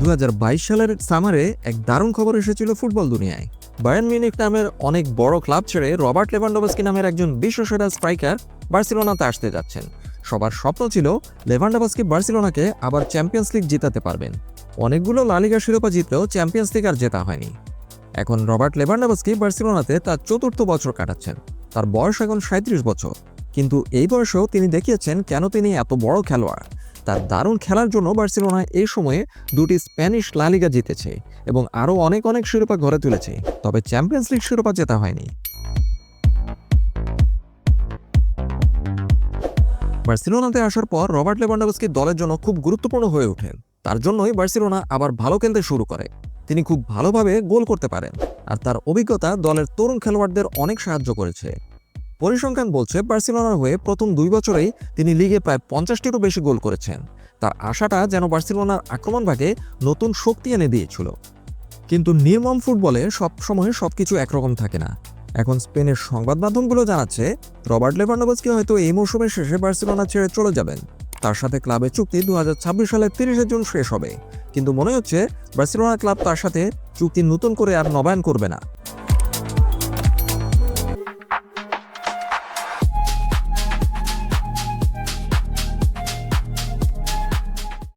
দু হাজার বাইশ সালের সামারে এক দারুণ খবর এসেছিল ফুটবল দুনিয়ায়। বায়ার্ন মিউনিক নামের অনেক বড় ক্লাব ছেড়ে রবার্ট লেভানডোভস্কি নামের একজন বিশ্বসেরা স্ট্রাইকার বার্সেলোনাতে আসতে যাচ্ছেন। সবার স্বপ্ন ছিল লেভানডোভস্কি বার্সেলোনাকে আবার চ্যাম্পিয়ন্স লিগ জেতাতে পারবেন। অনেকগুলো লালিগা শিরোপা জিতলেও চ্যাম্পিয়ন্স লিগ আর জেতা হয়নি। এখন রবার্ট লেভানডোভস্কি বার্সেলোনাতে তার চতুর্থ বছর কাটাচ্ছেন। তার বয়স এখন সাঁত্রিশ বছর। কিন্তু এই বয়সেও তিনি দেখিয়েছেন কেন তিনি এত বড় খেলোয়াড়। তার দারুণ খেলার জন্য বার্সেলোনা এই সময়ে দুটি স্প্যানিশ লালিগা জিতেছে এবং আরও অনেক অনেক শিরোপা ঘরে তুলেছে, তবে চ্যাম্পিয়ন্স লিগ শিরোপা জেতা হয়নি। বার্সেলোনাতে আসার পর রবার্ট লেভানডোভস্কি দলের জন্য খুব গুরুত্বপূর্ণ হয়ে ওঠেন। তার জন্যই বার্সেলোনা আবার ভালো খেলতে শুরু করে। তিনি খুব ভালোভাবে গোল করতে পারেন, আর তার অভিজ্ঞতা দলের তরুণ খেলোয়াড়দের অনেক সাহায্য করেছে। পরিসংখ্যান বলছে বার্সেলোনার হয়ে প্রথম দুই বছরেই তিনি লিগে প্রায় পঞ্চাশটিরও বেশি গোল করেছেন। তার আশাটা যেন বার্সেলোনার আক্রমণ ভাগে নতুন শক্তি এনে দিয়েছিল। কিন্তু নির্মম ফুটবলে সবসময় সবকিছু একরকম থাকে না। এখন স্পেনের সংবাদ মাধ্যমগুলো জানাচ্ছে, রবার্ট লেভানডোভস্কি হয়তো এই মৌসুমের শেষে বার্সেলোনা ছেড়ে চলে যাবেন। তার সাথে ক্লাবের চুক্তি দু হাজার ছাব্বিশ সালের তিরিশে জুন শেষ হবে। কিন্তু মনে হচ্ছে বার্সেলোনা ক্লাব তার সাথে চুক্তি নতুন করে আর নবায়ন করবে না।